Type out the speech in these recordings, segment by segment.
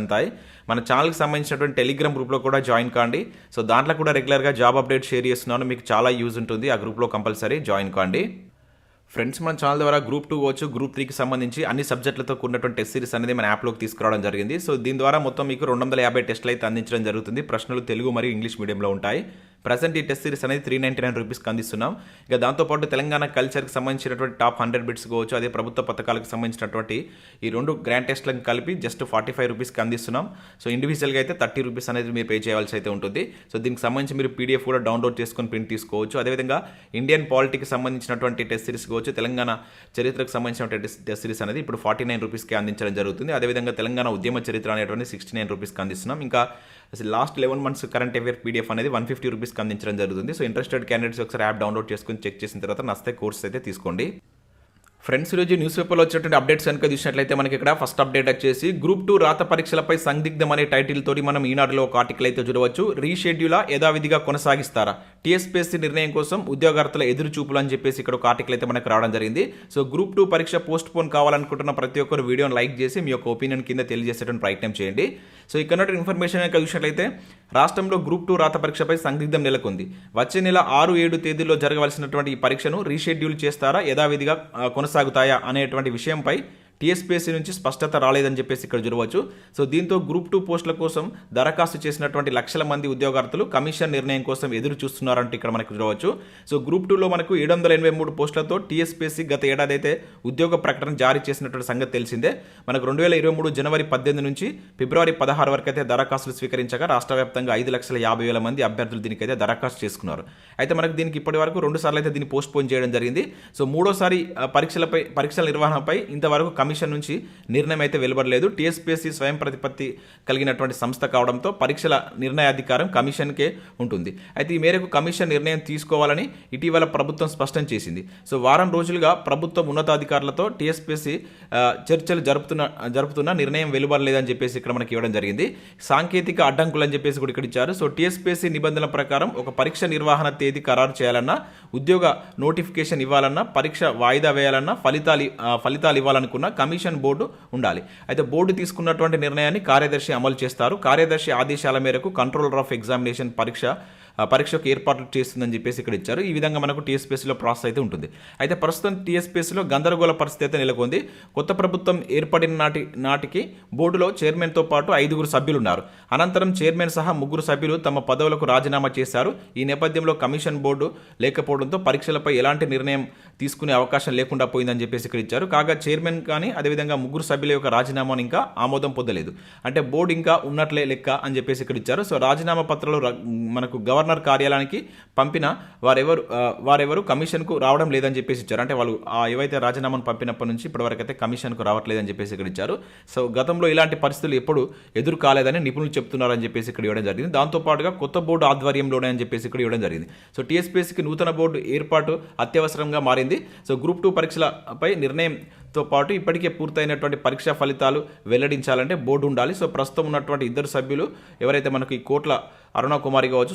అంతాయి. మన ఛానల్కి సంబంధించినటువంటి టెలిగ్రామ్ గ్రూప్లో కూడా జాయిన్ కాండి. సో దాంట్లో కూడా రెగ్యులర్గా జాబ్ అప్డేట్ షేర్ చేస్తున్నాను. మీకు చాలా యూజ్ ఉంటుంది. ఆ గ్రూప్లో కంపల్సరీ జాయిన్ కాండి. ఫ్రెండ్స్ మన ఛానల్ ద్వారా గ్రూప్ టూ వచ్చు గ్రూప్ త్రీకి సంబంధించి అన్ని సబ్జెక్టులతో కూడినటువంటి టెస్ట్ సిరీస్ అనేది మన యాప్లోకి తీసుకురావడం జరిగింది. సో దీని ద్వారా మొత్తం మీకు రెండు వందల యాభై టెస్టులు అయితే అందించడం జరుగుతుంది. ప్రశ్నలు తెలుగు మరియు ఇంగ్లీష్ మీడియంలో ఉంటాయి. ప్రజెంట్ ఈ టెస్ట్ సిరీస్ అనేది త్రీ నైంటీ నైన్ రూపీస్కి అందిస్తున్నాం. ఇక దాంతోపాటు తెలంగాణ కల్చర్కి సంబంధించినటువంటి టాప్ హండ్రెడ్ బిట్స్ కావచ్చు అదే ప్రభుత్వ పథకాలకు సంబంధించినటువంటి ఈ రెండు గ్రాండ్ టెస్ట్లకు కలిపి జస్ట్ ఫార్టీ ఫైవ్ రూపీస్కి అందిస్తున్నాం. సో ఇండివిజువల్గా అయితే థర్టీ రూపీస్ అనేది మీరు పే చేయాల్సి అయితే ఉంటుంది. సో దీనికి సంబంధించి మీరు పీడిఎఫ్ కూడా డౌన్లోడ్ చేసుకొని ప్రింట్ తీసుకోవచ్చు. అదేవిధంగా ఇండియన్ పాలిటీకి సంబంధించినటువంటి టెస్ట్ సిరీస్ కావచ్చు తెలంగాణ చరిత్రకు సంబంధించినటువంటి టెస్ట్ సిరీస్ అనేది ఇప్పుడు ఫార్టీ నైన్ రూపీస్కి అందించడం జరుగుతుంది. అదేవిధంగా తెలంగాణ ఉద్యమ చరిత్ర అనేటువంటి సిక్స్టీ నైన్ రూపీస్కి అందిస్తున్నాం. ఇంకా అసలు last eleven months current affair PDF అనేది వన్ ఫిఫ్టీ రూపీస్కి అందించడం జరుగుతుంది. సో ఇంట్రెస్టెడ్ క్యాండిడేట్స్ ఒకసారి యాప్ డౌన్లోడ్ చేసుకుని చెక్ చేసిన తర్వాత నస్తే కోర్స్ అయితే తీసుకోండి. ఫ్రెండ్స్ ఈరోజు న్యూస్ పేపర్లో వచ్చినటువంటి అప్డేట్స్ కనుక చూసినట్లయితే మనకి ఇక్కడ ఫస్ట్ అప్డేట్ వచ్చేసి గ్రూప్ టూ రాత పరీక్షలపై సందిగ్ధం అనే టైటిల్ తోటి మనం ఈనాడులో ఒక ఆర్టికల్ అయితే చూడవచ్చు. రీషెడ్యూలా యథావిధిగా కొనసాగిస్తారా? టీఎస్పీఎస్సీ నిర్ణయం కోసం ఉద్యోగార్థుల ఎదురు చూపులు అని చెప్పేసి ఇక్కడ ఒక ఆర్టికల్ అయితే మనకు రావడం జరిగింది. సో గ్రూప్ టూ పరీక్ష పోస్ట్ పోన్ కావాలనుకుంటున్న ప్రతి ఒక్కరు వీడియోని లైక్ చేసి మీ యొక్క ఒపీనియన్ కింద తెలియజేసేటువంటి ప్రయత్నం చేయండి. సో ఇక్కడ ఇన్ఫర్మేషన్ కనుక చూసినట్లయితే రాష్ట్రంలో గ్రూప్ టూ రాత పరీక్షపై సందిగ్ధం నెలకొంది. వచ్చే నెల ఆరు ఏడు తేదీల్లో జరగవలసినటువంటి ఈ పరీక్షను రీషెడ్యూల్ చేస్తారా? యథావిధిగా కొనసాగుతాయా? అనేటువంటి విషయంపై టీఎస్పీఎస్సీ నుంచి స్పష్టత రాలేదని చెప్పేసి ఇక్కడ చూడవచ్చు. సో దీంతో గ్రూప్ టూ పోస్టుల కోసం దరఖాస్తు చేసినటువంటి లక్షల మంది ఉద్యోగార్థులు కమిషన్ నిర్ణయం కోసం ఎదురు చూస్తున్నారంటే ఇక్కడ మనకు చూడవచ్చు. సో గ్రూప్ టూలో మనకు ఏడు వందల ఎనభై మూడు పోస్టులతో టీఎస్పీఎస్సీ గత ఏడాది అయితే ఉద్యోగ ప్రకటన జారీ చేసినటువంటి సంగతి తెలిసిందే. మనకు రెండు వేల ఇరవై మూడు జనవరి పద్దెనిమిది నుంచి ఫిబ్రవరి పదహారు వరకు అయితే దరఖాస్తులు స్వీకరించగా రాష్ట్ర వ్యాప్తంగా ఐదు లక్షల యాభై వేల మంది అభ్యర్థులు దీనికైతే దరఖాస్తు చేసుకున్నారు. అయితే మనకు దీనికి ఇప్పటి వరకు రెండు సార్లు అయితే దీన్ని పోస్ట్ పోన్ చేయడం జరిగింది. సో మూడోసారి పరీక్షలపై పరీక్షల నిర్వహణపై ఇంతవరకు కమిషన్ నుంచి నిర్ణయం అయితే వెలువడలేదు. టీఎస్పీఎస్సీ స్వయం ప్రతిపత్తి కలిగినటువంటి సంస్థ కావడంతో పరీక్షల నిర్ణయాధికారం కమిషన్కే ఉంటుంది. అయితే ఈ మేరకు కమిషన్ నిర్ణయం తీసుకోవాలని ఇటీవల ప్రభుత్వం స్పష్టం చేసింది. సో వారం రోజులుగా ప్రభుత్వం ఉన్నతాధికారులతో టీఎస్పీఎస్సీ చర్చలు జరుపుతున్న జరుపుతున్న నిర్ణయం వెలువడలేదని చెప్పేసి ఇక్కడ మనకి ఇవ్వడం జరిగింది. సాంకేతిక అడ్డంకులు అని చెప్పేసి కూడా ఇక్కడ ఇచ్చారు. సో టీఎస్పీఎస్సీ నిబంధనల ప్రకారం ఒక పరీక్ష నిర్వహణ తేదీ ఖరారు చేయాలన్నా ఉద్యోగ నోటిఫికేషన్ ఇవ్వాలన్నా పరీక్ష వాయిదా వేయాలన్నా ఫలితాలు ఫలితాలు ఇవ్వాలనుకున్న కమిషన్ బోర్డు ఉండాలి. అయితే బోర్డు తీసుకున్నటువంటి నిర్ణయాన్ని కార్యదర్శి అమలు చేస్తారు. కార్యదర్శి ఆదేశాల మేరకు కంట్రోలర్ ఆఫ్ ఎగ్జామినేషన్ పరీక్ష పరీక్షకు ఏర్పాట్లు చేస్తుందని చెప్పేసి ఇక్కడ ఇచ్చారు. ఈ విధంగా మనకు టీఎస్పీఎస్సీలో ప్రాసెస్ అయితే ఉంటుంది. అయితే ప్రస్తుతం టీఎస్పీఎస్సీలో గందరగోళ పరిస్థితి అయితే నెలకొంది. కొత్త ప్రభుత్వం ఏర్పడిన నాటి నాటికి బోర్డులో చైర్మన్తో పాటు ఐదుగురు సభ్యులు ఉన్నారు అనంతరం చైర్మన్ సహా ముగ్గురు సభ్యులు తమ పదవులకు రాజీనామా చేశారు. ఈ నేపథ్యంలో కమిషన్ బోర్డు లేకపోవడంతో పరీక్షలపై ఎలాంటి నిర్ణయం తీసుకునే అవకాశం లేకుండా పోయిందని చెప్పేసి ఇక్కడ ఇచ్చారు. కాగా చైర్మన్ కానీ అదేవిధంగా ముగ్గురు సభ్యుల యొక్క రాజీనామాను ఇంకా ఆమోదం పొందలేదు. అంటే బోర్డు ఇంకా ఉన్నట్లే లెక్క అని చెప్పేసి ఇక్కడ ఇచ్చారు. సో రాజీనామా పత్రాలు మనకు గవర్నర్ కార్యాలయానికి పంపిన వారెవరు వారెవరు కమిషన్కు రావడం లేదని చెప్పేసి ఇచ్చారు. అంటే వాళ్ళు ఆ ఏవైతే రాజీనామాను పంపినప్పటి నుంచి ఇప్పటివరకు అయితే కమిషన్కు రావట్లేదని చెప్పేసి ఇక్కడ ఇచ్చారు. సో గతంలో ఇలాంటి పరిస్థితులు ఎప్పుడు ఎదురు కాలేదని నిపుణులు చెప్తున్నారని చెప్పేసి ఇక్కడ ఇవ్వడం జరిగింది. దాంతోపాటుగా కొత్త బోర్డు ఆధ్వర్యంలోనే అని చెప్పేసి ఇక్కడ ఇవ్వడం జరిగింది. సో టీఎస్పీఎస్సీకి నూతన బోర్డు ఏర్పాటు అత్యవసరంగా మారింది. సో గ్రూప్ టూ పరీక్షలపై నిర్ణయంతో పాటు ఇప్పటికే పూర్తయినటువంటి పరీక్షా ఫలితాలు వెల్లడించాలంటే బోర్డు ఉండాలి. సో ప్రస్తుతం ఉన్నటువంటి ఇద్దరు సభ్యులు ఎవరైతే మనకు ఈ కోట్ల అరుణ కుమారి కావచ్చు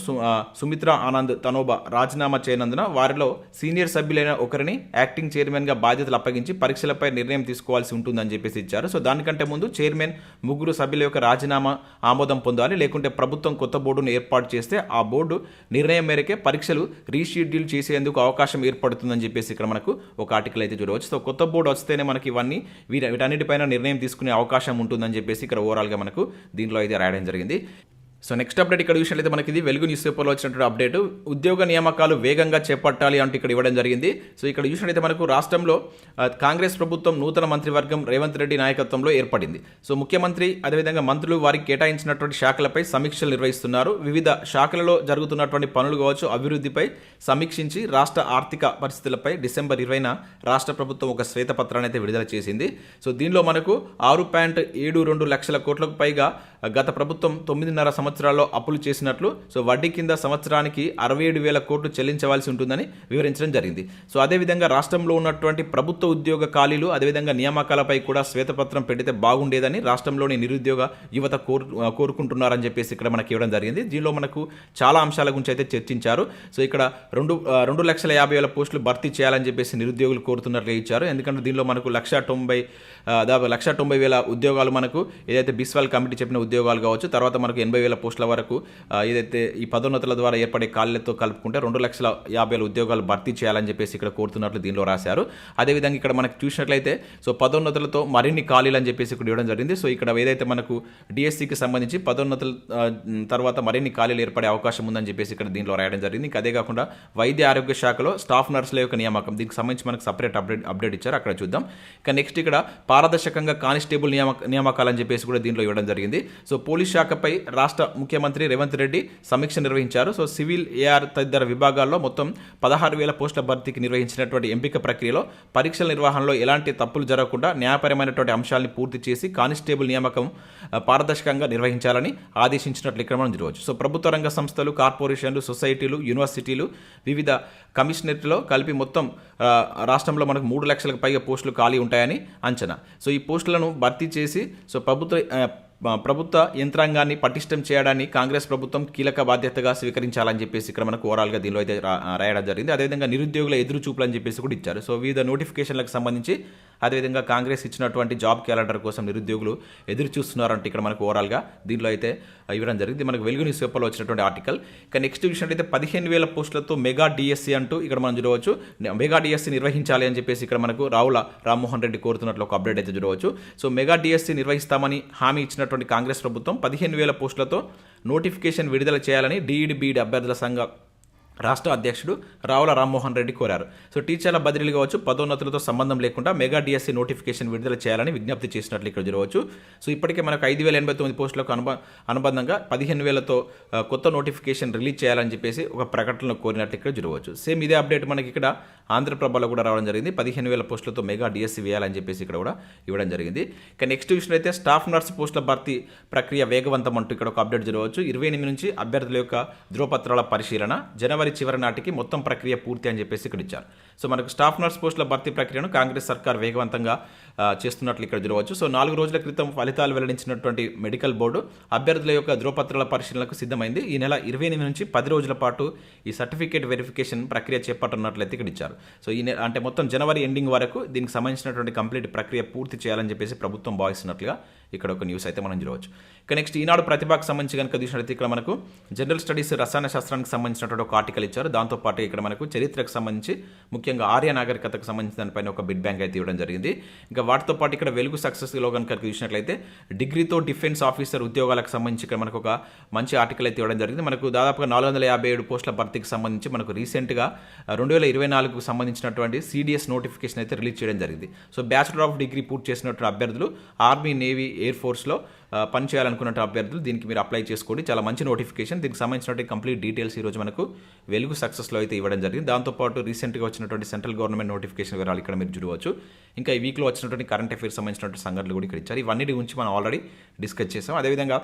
సుమిత్ర ఆనంద్ తనోబా రాజీనామా చేయనందున వారిలో సీనియర్ సభ్యులైన ఒకరిని యాక్టింగ్ చైర్మన్గా బాధ్యతలు అప్పగించి పరీక్షలపై నిర్ణయం తీసుకోవాల్సి ఉంటుందని చెప్పేసి ఇచ్చారు. సో దానికంటే ముందు చైర్మన్ ముగ్గురు సభ్యుల యొక్క రాజీనామా ఆమోదం పొందాలి. లేకుంటే ప్రభుత్వం కొత్త బోర్డును ఏర్పాటు చేస్తే ఆ బోర్డు నిర్ణయం మేరకే పరీక్షలు రీషెడ్యూల్ చేసేందుకు అవకాశం ఏర్పడుతుందని చెప్పేసి ఇక్కడ మనకు ఒక ఆర్టికల్ అయితే చూడవచ్చు. సో కొత్త బోర్డు వస్తేనే మనకి ఇవన్నీ వీటి వీటన్నిటిపైన నిర్ణయం తీసుకునే అవకాశం ఉంటుందని చెప్పేసి ఇక్కడ ఓవరాల్గా మనకు దీంట్లో అయితే రాయడం జరిగింది. సో నెక్స్ట్ అప్డేట్ ఇక్కడ చూసినట్లయితే మనకి ఇది వెలుగు న్యూస్ పేపర్లో వచ్చినటువంటి అప్డేట్ ఉద్యోగ నియామకాలు వేగంగా చేపట్టాలి అంటూ ఇక్కడ ఇవ్వడం జరిగింది. సో ఇక్కడ చూసినట్లయితే మనకు రాష్ట్రంలో కాంగ్రెస్ ప్రభుత్వం నూతన మంత్రివర్గం రేవంత్ రెడ్డి నాయకత్వంలో ఏర్పడింది. సో ముఖ్యమంత్రి అదేవిధంగా మంత్రులు వారికి కేటాయించినటువంటి శాఖలపై సమీక్షలు నిర్వహిస్తున్నారు. వివిధ శాఖలలో జరుగుతున్నటువంటి పనులు కావచ్చు అభివృద్ధిపై సమీక్షించి రాష్ట్ర ఆర్థిక పరిస్థితులపై డిసెంబర్ ఇరవైన రాష్ట్ర ప్రభుత్వం ఒక శ్వేతపత్రాన్ని అయితే విడుదల చేసింది. సో దీనిలో మనకు ఆరు పాయింట్ ఏడు రెండు లక్షల కోట్లకు పైగా గత ప్రభుత్వం తొమ్మిదిన్నర సంవత్సరాల్లో అప్పులు చేసినట్లు సో వడ్డీ కింద సంవత్సరానికి అరవై ఏడు వేల కోట్లు చెల్లించవలసి ఉంటుందని వివరించడం జరిగింది. సో అదేవిధంగా రాష్ట్రంలో ఉన్నటువంటి ప్రభుత్వ ఉద్యోగ ఖాళీలు అదేవిధంగా నియామకాలపై కూడా శ్వేతపత్రం పెడితే బాగుండేదని రాష్ట్రంలోని నిరుద్యోగ యువత కోరు కోరుకుంటున్నారని చెప్పేసి ఇక్కడ మనకి ఇవ్వడం జరిగింది. దీనిలో మనకు చాలా అంశాల గురించి అయితే చర్చించారు. సో ఇక్కడ రెండు రెండు లక్షల యాభై వేల పోస్టులు భర్తీ చేయాలని చెప్పేసి నిరుద్యోగులు కోరుతున్నట్లు ఇచ్చారు. ఎందుకంటే దీనిలో మనకు లక్ష తొంభై దాదాపు లక్ష తొంభై వేల ఉద్యోగాలు మనకు ఏదైతే బిస్వాల్ కమిటీ చెప్పిన ఉద్యోగాలు కావచ్చు తర్వాత మనకు ఎనభై వేల పోస్టుల వరకు ఏదైతే ఈ పదోన్నతుల ద్వారా ఏర్పడే ఖాళీలతో కలుపుకుంటే రెండు లక్షల యాభై వేల ఉద్యోగాలు భర్తీ చేయాలని చెప్పేసి ఇక్కడ కోరుతున్నట్లు దీనిలో రాశారు. అదేవిధంగా ఇక్కడ మనకు చూసినట్లయితే సో పదోన్నతులతో మరిన్ని ఖాళీలు అని చెప్పేసి ఇక్కడ ఇవ్వడం జరిగింది. సో ఇక్కడ ఏదైతే మనకు డిఎస్సికి సంబంధించి పదోన్నతుల తర్వాత మరిన్ని ఖాళీలు ఏర్పడే అవకాశం ఉందని చెప్పేసి ఇక్కడ దీనిలో రాయడం జరిగింది. ఇంకా అదే కాకుండా వైద్య ఆరోగ్య శాఖలో స్టాఫ్ నర్సుల యొక్క నియామకం దీనికి సంబంధించి మనకు సపరేట్ అప్డేట్ అప్డేట్ ఇచ్చారు. అక్కడ చూద్దాం. ఇక నెక్స్ట్ ఇక్కడ పారదర్శకంగా కానిస్టేబుల్ నియామక నియామకాలని చెప్పేసి కూడా దీనిలో ఇవ్వడం జరిగింది. సో పోలీస్ శాఖపై రాష్ట్ర ముఖ్యమంత్రి రేవంత్ రెడ్డి సమీక్ష నిర్వహించారు. సో సివిల్ ఏఆర్ తదితర విభాగాల్లో మొత్తం పదహారు వేల పోస్టుల భర్తీకి నిర్వహించినటువంటి ఎంపిక ప్రక్రియలో పరీక్షల నిర్వహణలో ఎలాంటి తప్పులు జరగకుండా న్యాయపరమైనటువంటి అంశాలను పూర్తి చేసి కానిస్టేబుల్ నియామకం పారదర్శకంగా నిర్వహించాలని ఆదేశించినట్లు ఇక్కడ మనం చూడవచ్చు. సో ప్రభుత్వ రంగ సంస్థలు కార్పొరేషన్లు సొసైటీలు యూనివర్సిటీలు వివిధ కమిషనరేట్లో కలిపి మొత్తం రాష్ట్రంలో మనకు మూడు లక్షలకు పైగా పోస్టులు ఖాళీ ఉంటాయని అంచనా. సో ఈ పోస్టులను భర్తీ చేసి సో ప్రభుత్వ ప్రభుత్వ యంత్రాంగాన్ని పటిష్టం చేయడాన్ని కాంగ్రెస్ ప్రభుత్వం కీలక బాధ్యతగా స్వీకరించాలని చెప్పేసి ఇక్కడ మనకు ఓవరాల్గా దీనిలో అయితే రాయడం జరిగింది. అదేవిధంగా నిరుద్యోగుల ఎదురు చూపులు అని చెప్పేసి కూడా ఇచ్చారు. సో వివిధ నోటిఫికేషన్లకు సంబంధించి అదేవిధంగా కాంగ్రెస్ ఇచ్చినటువంటి జాబ్ క్యాలెండర్ కోసం నిరుద్యోగులు ఎదురు చూస్తున్నారంటే ఇక్కడ మనకు ఓవరాల్గా దీనిలో అయితే ఇవ్వడం జరిగింది. మనకు వెలుగు న్యూస్ పేపర్లో వచ్చినటువంటి ఆర్టికల్. ఇక నెక్స్ట్ విషయం అయితే పదిహేను వేల పోస్టులతో మెగా డిఎస్సి అంటూ ఇక్కడ మనం చూడవచ్చు. మెగా డిఎస్సీ నిర్వహించాలి అని చెప్పేసి ఇక్కడ మనకు రావుల రామ్మోహన్ రెడ్డి కోరుతున్నట్లు ఒక అప్డేట్ అయితే చూడవచ్చు. సో మెగా డిఎస్సి నిర్వహిస్తామని హామీ ఇచ్చినట్టు కాంగ్రెస్ ప్రభుత్వం పదిహేను వేల పోస్టులతో నోటిఫికేషన్ విడుదల చేయాలని డిఈడి బీఈడి అభ్యర్థుల సంఘ రాష్ట్ర అధ్యక్షుడు రావుల రామ్మోహన్ రెడ్డి కోరారు. సో టీచర్ల బదిలీలు కావచ్చు పదోన్నతులతో సంబంధం లేకుండా మెగా డిఎస్సి నోటిఫికేషన్ విడుదల చేయాలని విజ్ఞప్తి చేసినట్లు ఇక్కడ చూడవచ్చు సో ఇప్పటికే మనకు ఐదు వేల ఎనభై తొమ్మిది పోస్టులకు అనుబ అనుబంధంగా పదిహేను వేలతో కొత్త నోటిఫికేషన్ రిలీజ్ చేయాలని చెప్పేసి ఒక ప్రకటనలో కోరినట్లు ఇక్కడ చూడవచ్చు సేమ్ ఇదే అప్డేట్ మనకి ఇక్కడ ఆంధ్రప్రభలో కూడా రావడం జరిగింది. పదిహేను వేల పోస్టులతో మెగా డిఎస్సి వేయాలని చెప్పేసి ఇక్కడ కూడా ఇవ్వడం జరిగింది. ఇక నెక్స్ట్ విషయం అయితే స్టాఫ్ నర్స్ పోస్టుల భర్తీ ప్రక్రియ వేగవంతం అంటూ ఇక్కడ ఒక అప్డేట్ చూడవచ్చు ఇరవై ఎనిమిది నుంచి అభ్యర్థుల యొక్క ధృవపత్రాల పరిశీలన జనవరి చివరి నాటికి మొత్తం ప్రక్రియ పూర్తి అని చెప్పేసి ఇక్కడ ఇచ్చారు. సో మనకు స్టాఫ్ నర్స్ పోస్టుల భర్తీ ప్రక్రియను కాంగ్రెస్ సర్కార్ వేగవంతంగా చేస్తున్నట్లు ఇక్కడ చూడవచ్చు సో నాలుగు రోజుల క్రితం ఫలితాలు వెల్లడించినటువంటి మెడికల్ బోర్డు అభ్యర్థుల యొక్క ధృవపత్రాల పరిశీలనకు సిద్ధమైంది. ఈ నెల ఇరవై ఎనిమిది నుంచి పది రోజుల పాటు ఈ సర్టిఫికేట్ వెరిఫికేషన్ ప్రక్రియ చేపట్టనున్నట్లయితే ఇక్కడ ఇచ్చారు. సో ఈ నెల అంటే మొత్తం జనవరి ఎండింగ్ వరకు దీనికి సంబంధించినటువంటి కంప్లీట్ ప్రక్రియ పూర్తి చేయాలని చెప్పేసి ప్రభుత్వం భావిస్తున్నట్లుగా ఇక్కడ ఒక న్యూస్ అయితే మనం చూడవచ్చు. ఇక నెక్స్ట్ ఈనాడు ప్రతిభకు సంబంధించి కనుక చూసినట్లయితే ఇక్కడ మనకు జనరల్ స్టడీస్ రసాయన శాస్త్రానికి సంబంధించినటువంటి ఒక ఆర్టికల్ ఇచ్చారు. దాంతోపాటు ఇక్కడ మనకు చరిత్రకు సంబంధించి ముఖ్యంగా ఆర్య నాగరికతకు సంబంధించిన దానిపైన ఒక బిడ్ బ్యాంక్ అయితే ఇవ్వడం జరిగింది. ఇంకా వాటితో పాటు ఇక్కడ వెలుగు సక్సెస్లో కనుక చూసినట్లయితే డిగ్రీతో డిఫెన్స్ ఆఫీసర్ ఉద్యోగాలకు సంబంధించి ఇక్కడ మనకు ఒక మంచి ఆర్టికల్ అయితే ఇవ్వడం జరిగింది. మనకు దాదాపుగా నాలుగు వందల యాభై ఏడు పోస్టుల భర్తీకి సంబంధించి మనకు రీసెంట్గా రెండు వేల ఇరవై నాలుగుకు సంబంధించినటువంటి సిడిఎస్ నోటిఫికేషన్ అయితే రిలీజ్ చేయడం జరిగింది. సో బ్యాచిలర్ ఆఫ్ డిగ్రీ పూర్తి చేసినటువంటి అభ్యర్థులు ఆర్మీ నేవీ ఎయిర్ ఫోర్స్లో ఆ, పని చేయాలనుకున్న అభ్యర్థులు దీనికి మీరు అప్లై చేసుకోండి. చాలా మంచి నోటిఫికేషన్. దీనికి సంబంధించినటువంటి కంప్లీట్ డీటెయిల్స్ ఈరోజు మనకు వెలుగు సక్సెస్లో అయితే ఇవ్వడం జరిగింది. దాంతోపాటు రీసెంట్గా వచ్చినటువంటి సెంట్రల్ గవర్నమెంట్ నోటిఫికేషన్ వివరాలు ఇక్కడ మీరు చూడవచ్చు. ఇంకా ఈ వీక్లో వచ్చినటువంటి కరెంట్ అఫైర్స్ సంబంధించినటువంటి సంఘటనలు కూడా ఇక్కడ ఇచ్చారు. ఇవన్నీ గురించి మనం ఆల్రెడీ డిస్కస్ చేసాం. అదేవిధంగా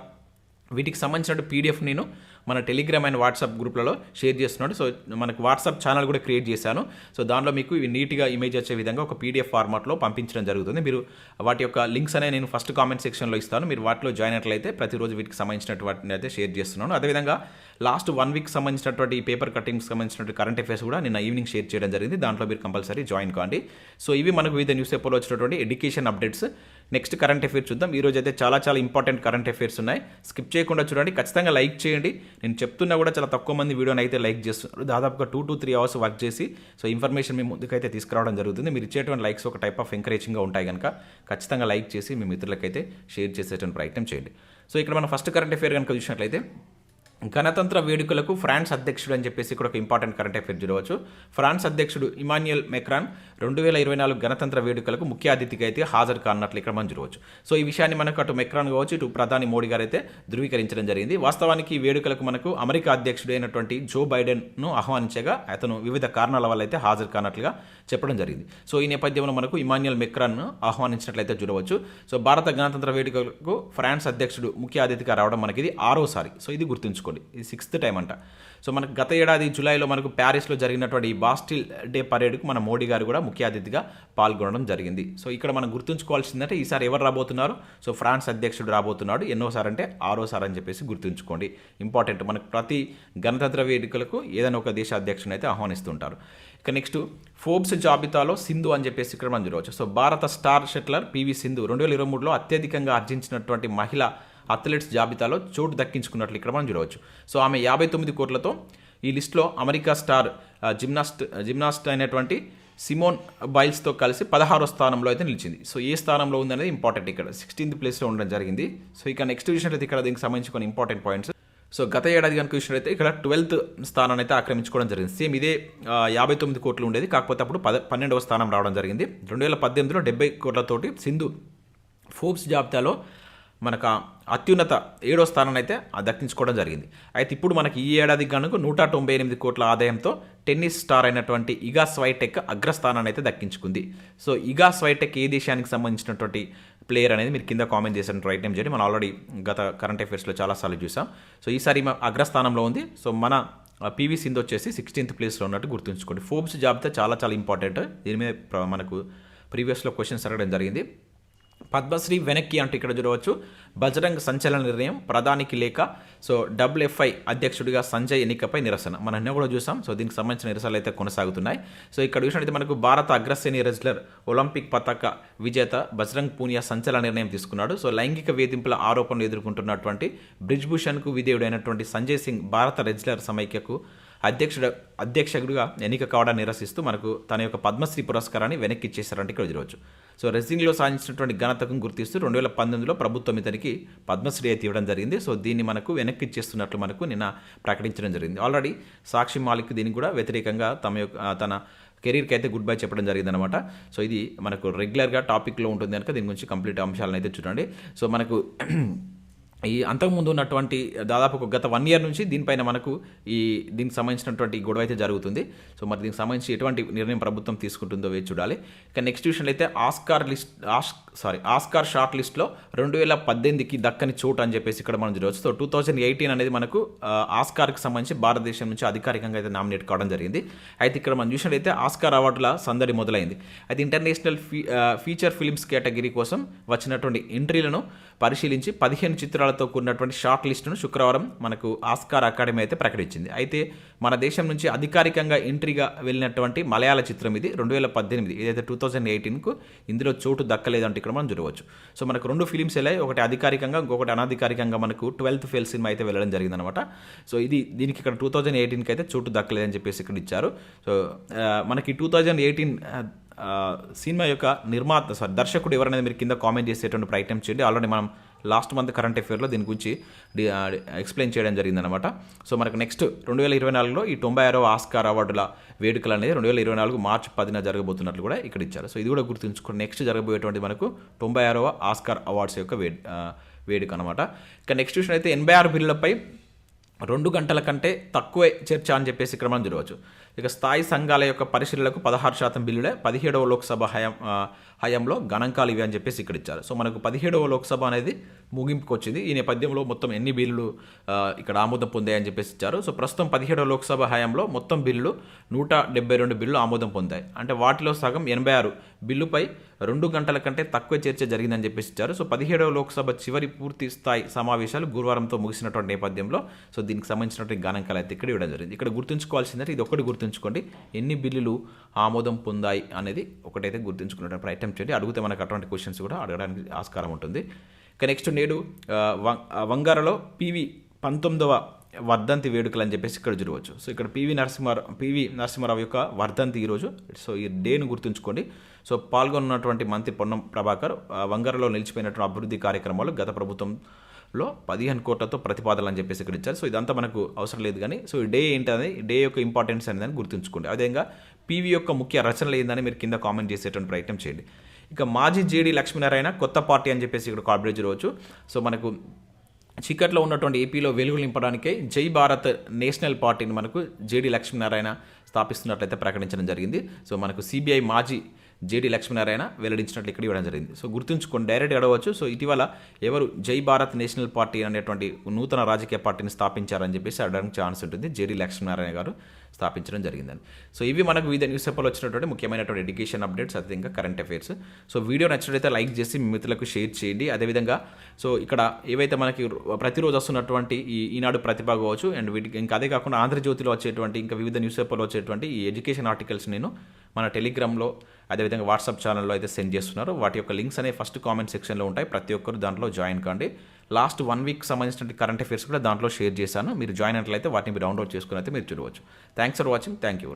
వీటికి సంబంధించిన పీడిఎఫ్ నేను మన టెలిగ్రామ్ అండ్ వాట్సాప్ గ్రూప్లలో షేర్ చేస్తున్నాడు సో మనకు వాట్సాప్ ఛానల్ కూడా క్రియేట్ చేశాను. సో దానిలో మీకు ఇవి నీట్గా ఇమేజ్ వచ్చే విధంగా ఒక పీడిఎఫ్ ఫార్మాట్లో పంపించడం జరుగుతుంది. మీరు వాటి యొక్క లింక్స్ అనే నేను ఫస్ట్ కామెంట్ సెక్షన్లో ఇస్తాను. మీరు వాటిలో జాయిన్ అయినట్లయితే ప్రతిరోజు వీటికి సంబంధించినటువంటి వాటిని అయితే షేర్ చేస్తున్నాను. అదేవిధంగా లాస్ట్ వన్ వీక్ సంబంధించినటువంటి ఈ పేపర్ కటింగ్స్ సంబంధించినటువంటి కరెంట్ అఫేర్స్ కూడా నిన్న ఈవినింగ్ షేర్ చేయడం జరిగింది. దాంట్లో మీరు కంపల్సరీ జాయిన్ కాండి. సో ఇవి మనకు వివిధ న్యూస్ పేపర్లో వచ్చినటువంటి education updates next current affairs చూద్దాం. ఈరోజు అయితే చాలా చాలా ఇంపార్టెంట్ కరెంట్ అఫేర్స్ ఉన్నాయి. స్కిప్ చేయకుండా చూడండి. ఖచ్చితంగా లైక్ చేయండి. నేను చెప్తున్నా కూడా చాలా తక్కువ మంది వీడియోని అయితే లైక్ చేస్తున్నారు. దాదాపుగా two to three hours work చేసి సో ఇన్ఫర్మేషన్ మీ ముందుకైతే తీసుకురావడం జరుగుతుంది. మీరు ఇచ్చేటువంటి లైక్స్ ఒక టైప్ ఆఫ్ ఎంకరేజింగ్గా ఉంటాయి కనుక ఖచ్చితంగా లైక్ చేసి మీ మిత్రులకైతే షేర్ చేసేటువంటి ప్రయత్నం చేయండి. సో ఇక్కడ మనం ఫస్ట్ కరెంట్ అఫేర్ కనుక చూసినట్లయితే గణతంత్ర వేడుకలకు ఫ్రాన్స్ అధ్యక్షుడు అని చెప్పేసి ఇక్కడ ఒక ఇంపార్టెంట్ కరెంట్ అఫేర్ చూడవచ్చు. ఫ్రాన్స్ అధ్యక్షుడు ఇమాన్యుయల్ మెక్రాన్ రెండు వేల ఇరవై నాలుగు గణతంత్ర వేడుకలకు ముఖ్య అతిథిగా అయితే హాజరు కానున్నట్లు ఇక్కడ మనం చూడవచ్చు. సో ఈ విషయాన్ని మనకు అటు మెక్రాన్ కావచ్చు ఇటు ప్రధాని మోడీ గారు అయితే ధృవీకరించడం జరిగింది. వాస్తవానికి ఈ వేడుకలకు మనకు అమెరికా అధ్యక్షుడు అయినటువంటి జో బైడెన్ను ఆహ్వానించగా అతను వివిధ కారణాల వల్ల అయితే హాజరు కానట్లుగా చెప్పడం జరిగింది. సో ఈ నేపథ్యంలో మనకు ఇమాన్యుయల్ మెక్రాన్ను ఆహ్వానించినట్లయితే చూడవచ్చు. సో భారత గణతంత్ర వేడుకలకు ఫ్రాన్స్ అధ్యక్షుడు ముఖ్య అతిథిగా రావడం మనకి ఇది ఆరోసారి. సో ఇది గుర్తుంచుకోండి ఇది సిక్స్త్ టైం అంట. సో మనకు గత ఏడాది జూలైలో మనకు ప్యారిస్లో జరిగినటువంటి ఈ బాస్టిల్ డే పరేడ్కు మన మోడీ గారు కూడా ముఖ్య అతిథిగా పాల్గొనడం జరిగింది. సో ఇక్కడ మనం గుర్తుంచుకోవాల్సిందంటే ఈసారి ఎవరు రాబోతున్నారు? సో ఫ్రాన్స్ అధ్యక్షుడు రాబోతున్నాడు. ఎన్నోసారి అంటే ఆరోసారి అని చెప్పేసి గుర్తుంచుకోండి. ఇంపార్టెంట్ మనకు ప్రతి గణతంత్ర వేడుకలకు ఏదైనా ఒక దేశ అధ్యక్షుని అయితే ఆహ్వానిస్తుంటారు. ఇక నెక్స్ట్ ఫోర్బ్స్ జాబితాలో సింధు అని చెప్పేసి ఇక్కడ మనం చూడవచ్చు. సో భారత స్టార్ షట్లర్ పివి సింధు రెండు వేల ఇరవై మూడులో అత్యధికంగా ఆర్జించినటువంటి మహిళ అథ్లెట్స్ జాబితాలో చోటు దక్కించుకున్నట్లు ఇక్కడ మనం చూడవచ్చు. సో ఆమె యాభై తొమ్మిది కోట్లతో ఈ లిస్టులో అమెరికా స్టార్ జిమ్నాస్ట్ జిమ్నాస్ట్ అయినటువంటి సిమోన్ బైల్స్తో కలిసి పదహారో స్థానంలో అయితే నిలిచింది. సో ఏ స్థానంలో ఉందనేది ఇంపార్టెంట్ ఇక్కడ. సిక్స్టీన్త్ ప్లేస్లో ఉండడం జరిగింది. సో ఇక నెక్స్ట్ విషయం అయితే ఇక్కడ దీనికి సంబంధించి కొన్ని ఇంపార్టెంట్ పాయింట్స్. సో గత ఏడాది కనుక చూసినట్లయితే ఇక్కడ ట్వెల్త్ స్థానాన్ని అయితే ఆక్రమించుకోవడం జరిగింది. సేమ్ ఇదే యాభై తొమ్మిది కోట్లు ఉండేది. కాకపోతే అప్పుడు పద పన్నెండవ స్థానం రావడం జరిగింది. రెండు వేల పద్దెనిమిదిలో డెబ్బై కోట్లతోటి సింధు ఫోర్బ్స్ జాబితాలో మనకు అత్యున్నత ఏడో స్థానాన్ని అయితే ఆ దక్కించుకోవడం జరిగింది. అయితే ఇప్పుడు మనకి ఈ ఏడాది కనుక నూట తొంభై ఎనిమిది కోట్ల ఆదాయంతో టెన్నిస్ స్టార్ అయినటువంటి ఇగా స్వైటెక్ అగ్రస్థానాన్ని అయితే దక్కించుకుంది. సో ఇగా స్వైటెక్ ఏ దేశానికి సంబంధించినటువంటి ప్లేయర్ అనేది మీరు కింద కామెంట్ చేసిన రైట్ నేమ్ చేయండి. మనం ఆల్రెడీ గత కరెంట్ అఫేర్స్లో చాలాసార్లు చూసాం. సో ఈసారి అగ్రస్థానంలో ఉంది. సో మన పీవీ సింధు వచ్చేసి సిక్స్టీన్త్ ప్లేస్లో ఉన్నట్టు గుర్తుంచుకోండి. ఫోర్బ్స్ జాబితా చాలా చాలా ఇంపార్టెంట్. దీని మీద ప్ర- మనకు ప్రీవియస్లో క్వశ్చన్స్ అడగడం జరిగింది. పద్మశ్రీ వెనక్కి అంటూ ఇక్కడ చూడవచ్చు. బజరంగ్ సంచలన నిర్ణయం ప్రధానికి లేక సో డబ్ల్యూఎఫ్ఐ అధ్యక్షుడిగా సంజయ్ ఎన్నికపై నిరసన. మనం నిన్న కూడా చూసాం సో దీనికి సంబంధించిన నిరసనలు అయితే కొనసాగుతున్నాయి. సో ఇక్కడ చూసినట్టయితే మనకు భారత అగ్రశ్రేణి రెజ్లర్ ఒలింపిక్ పతాక విజేత బజరంగ్ పూనియా సంచలన నిర్ణయం తీసుకున్నాడు. సో లైంగిక వేధింపుల ఆరోపణలు ఎదుర్కొంటున్నటువంటి బ్రిజ్భూషణ్కు విధేయుడైనటువంటి సంజయ్ సింగ్ భారత రెజ్లర్ సమైక్యకు అధ్యక్షుడు అధ్యక్షుడిగా ఎన్నిక కావడాన్ని నిరసిస్తూ మనకు తన యొక్క పద్మశ్రీ పురస్కారాన్ని వెనక్కి ఇచ్చేశారంటే ఇక్కడ చూడవచ్చు. సో రెస్లింగ్లో సాధించినటువంటి ఘనతకు గుర్తిస్తూ రెండు వేల పంతొమ్మిదిలో ప్రభుత్వం ఇతనికి పద్మశ్రీ అయితే ఇవ్వడం జరిగింది. సో దీన్ని మనకు వెనక్కి ఇచ్చేస్తున్నట్లు మనకు నిన్న ప్రకటించడం జరిగింది. ఆల్రెడీ సాక్షి మాలిక్ దీనికి కూడా వ్యతిరేకంగా తమ యొక్క తన కెరీర్కి అయితే గుడ్ బై చెప్పడం జరిగిందనమాట సో ఇది మనకు రెగ్యులర్గా టాపిక్లో ఉంటుంది కనుక దీని గురించి కంప్లీట్ అంశాలను అయితే చూడండి. సో మనకు ఈ అంతకుముందు ఉన్నటువంటి దాదాపు గత వన్ ఇయర్ నుంచి దీనిపైన మనకు ఈ దీనికి సంబంధించినటువంటి గొడవ అయితే జరుగుతుంది. సో మరి దీనికి సంబంధించి ఎటువంటి నిర్ణయం ప్రభుత్వం తీసుకుంటుందో వేచి చూడాలి. ఇక నెక్స్ట్ విషయంలో అయితే ఆస్కార్ లిస్ట్ ఆస్ సారీ ఆస్కార్ షార్ట్ లిస్ట్లో రెండు వేల పద్దెనిమిదికి దక్కని చోటు అని చెప్పేసి ఇక్కడ మనం చూడవచ్చు. సో టూ థౌజండ్ ఎయిటీన్ అనేది మనకు ఆస్కార్కి సంబంధించి భారతదేశం నుంచి అధికారికంగా అయితే నామినేట్ కావడం జరిగింది. అయితే ఇక్కడ మనం చూసినట్లయితే ఆస్కార్ అవార్డుల సందడి మొదలైంది. అయితే ఇంటర్నేషనల్ ఫీ ఫీచర్ ఫిల్మ్స్ కేటగిరీ కోసం వచ్చినటువంటి ఎంట్రీలను పరిశీలించి పదిహేను చిత్రాలతో కూడినటువంటి షార్ట్ లిస్టును శుక్రవారం మనకు ఆస్కార్ అకాడమీ అయితే ప్రకటించింది. అయితే మన దేశం నుంచి అధికారికంగా ఎంట్రీగా వెళ్ళినటువంటి మలయాళ చిత్రం ఇది రెండు వేల పద్దెనిమిది. ఏదైతే టూ థౌజండ్ ఎయిటీన్కు ఇందులో చోటు దక్కలేదంటే ఇక్కడ మనం చూడవచ్చు. సో మనకు రెండు ఫిలిమ్స్ వెళ్ళాయి. ఒకటి అధికారికంగా ఇంకొకటి అనధికారికంగా మనకు ట్వెల్త్ ఫెయిల్ సినిమా అయితే వెళ్ళడం జరిగిందనమాట సో ఇది దీనికి ఇక్కడ టూ థౌజండ్ ఎయిటీన్కి అయితే చోటు దక్కలేదని చెప్పేసి ఇక్కడ ఇచ్చారు. సో మనకి టూ థౌజండ్ ఎయిటీన్ సినిమా యొక్క నిర్మాత సారీ దర్శకుడు ఎవరనేది మీరు కింద కామెంట్ చేసేటువంటి ప్రయత్నం చేయండి. ఆల్రెడీ మనం లాస్ట్ మంత్ కరెంట్ అఫేర్లో దీని గురించి ఎక్స్ప్లెయిన్ చేయడం జరిగిందనమాట సో మనకు నెక్స్ట్ రెండు వేల ఇరవై నాలుగులో ఈ తొంభై ఆరవ ఆస్కార్ అవార్డుల వేడుకలు అనేది రెండు వేల ఇరవై నాలుగు మార్చి పదిన జరగబోతున్నట్లు కూడా ఇక్కడ ఇచ్చారు. సో ఇది కూడా గుర్తుంచుకుని నెక్స్ట్ జరగబోయేటువంటి మనకు తొంభై ఆరవ ఆస్కార్ అవార్డ్స్ యొక్క వే వేడుక అనమాట ఇక నెక్స్ట్ విషయం అయితే ఎనభై ఆరు బిల్లులపై రెండు గంటల కంటే తక్కువే చర్చ అని చెప్పేసి ఇక్కడ మనం చూడవచ్చు. ఇక స్థాయి సంఘాల యొక్క పరిశీలనకు పదహారు శాతం బిల్లులే పదిహేడవ లోక్సభ హయా హయాంలో గణాంకాలు ఇవి అని చెప్పేసి ఇక్కడ ఇచ్చారు. సో మనకు పదిహేడవ లోక్సభ అనేది ముగింపుకు వచ్చింది ఈ నేపథ్యంలో మొత్తం ఎన్ని బిల్లులు ఇక్కడ ఆమోదం పొందాయని చెప్పేసి ఇచ్చారు. సో ప్రస్తుతం పదిహేడో లోక్సభ హయాంలో మొత్తం బిల్లులు నూట డెబ్బై రెండు బిల్లులు ఆమోదం పొందాయి. అంటే వాటిలో సగం ఎనభై ఆరు బిల్లుపై రెండు గంటల కంటే తక్కువ చర్చ జరిగిందని చెప్పేసి ఇచ్చారు. సో పదిహేడవ లోక్సభ చివరి పూర్తి స్థాయి సమావేశాలు గురువారంతో ముగిసినటువంటి నేపథ్యంలో సో దీనికి సంబంధించినటువంటి గణాంకాలు అయితే ఇక్కడ ఇవ్వడం జరిగింది. ఇక్కడ గుర్తుంచుకోవాల్సిందంటే ఇది ఒకటి గుర్తుంచుకోండి. ఎన్ని బిల్లులు ఆమోదం పొందాయి అనేది ఒకటైతే గుర్తుంచుకునే ప్రయత్నం చేయండి. అడిగితే మనకు అటువంటి క్వశ్చన్స్ కూడా అడగడానికి ఆస్కారం ఉంటుంది. ఇక నెక్స్ట్ నేడు వం- వంగారలో పివి పంతొమ్మిదవ వర్ధంతి వేడుకలు అని చెప్పేసి ఇక్కడ చూడవచ్చు సో ఇక్కడ పివి నరసింహారావు పివి నరసింహారావు యొక్క వర్ధంతి ఈరోజు. సో ఈ డేను గుర్తుంచుకోండి. సో పాల్గొన్నటువంటి మంత్రి పొన్నం ప్రభాకర్ వంగరలో నిలిచిపోయినటువంటి అభివృద్ధి కార్యక్రమాలు గత ప్రభుత్వంలో పదిహేను కోట్లతో ప్రతిపాదనలు అని చెప్పేసి ఇక్కడ ఇచ్చారు. సో ఇదంతా మనకు అవసరం లేదు కానీ సో ఈ డే ఏంటనేది డే యొక్క ఇంపార్టెన్స్ అనేది గుర్తుంచుకోండి. అదేవిధంగా పీవీ యొక్క ముఖ్య రచనలు ఏందని మీరు కింద కామెంట్ చేసేటువంటి ప్రయత్నం చేయండి. ఇక మాజీ జేడీ లక్ష్మీనారాయణ కొత్త పార్టీ అని చెప్పేసి ఇక్కడ కార్పొరేట్ చూడవచ్చు సో మనకు చీకట్లో ఉన్నటువంటి ఏపీలో వెలుగులు నింపడానికే జై భారత్ నేషనల్ పార్టీని మనకు జేడీ లక్ష్మీనారాయణ స్థాపిస్తున్నట్లయితే ప్రకటించడం జరిగింది. సో మనకు సిబిఐ మాజీ జేడీ లక్ష్మీనారాయణ వెల్లడించినట్లు ఇక్కడ ఇవ్వడం జరిగింది. సో గుర్తుంచుకొని డైరెక్ట్ అడగవచ్చు. సో ఇటీవల ఎవరు జై భారత్ నేషనల్ పార్టీ అనేటువంటి నూతన రాజకీయ పార్టీని స్థాపించారని చెప్పేసి అడగడానికి ఛాన్స్ ఉంటుంది. జేడీ లక్ష్మీనారాయణ గారు స్థాపించడం జరిగిందని. సో ఇవి మనకు వివిధ న్యూస్ పేపర్లో వచ్చినటువంటి ముఖ్యమైనటువంటి ఎడ్యుకేషన్ అప్డేట్స్ అదే ఇంకా కరెంట్ అఫైర్స్ సో వీడియో నచ్చినట్లయితే లైక్ చేసి మీ మిత్రులకు షేర్ చేయండి. అదేవిధంగా సో ఇక్కడ ఏవైతే మనకి ప్రతిరోజు వస్తున్నటువంటి ఈ ఈనాడు ప్రతిభ కావచ్చు అండ్ వీటికి ఇంకా అదే కాకుండా ఆంధ్రజ్యోతిలో వచ్చేటువంటి ఇంకా వివిధ న్యూస్ పేపర్లో వచ్చేటువంటి ఈ ఎడ్యుకేషన్ ఆర్టికల్స్ నేను మన టెలిగ్రామ్లో అదేవిధంగా వాట్సాప్ ఛానల్లో అయితే సెండ్ చేస్తున్నారు. వాటి యొక్క లింక్స్ అనేవి ఫస్ట్ కామెంట్ సెక్షన్లో ఉంటాయి. ప్రతి ఒక్కరు దాంట్లో జాయిన్ కాండి. లాస్ట్ వన్ వీక్ సంబంధించిన కరెంట్ అఫైర్స్ కూడా దాంట్లో షేర్ చేశాను. మీరు జాయిన్ అయినట్లయితే వాటిని మీరు డౌన్లోడ్ చేసుకుని అయితే మీరు చూడవచ్చు. Thanks for watching thank you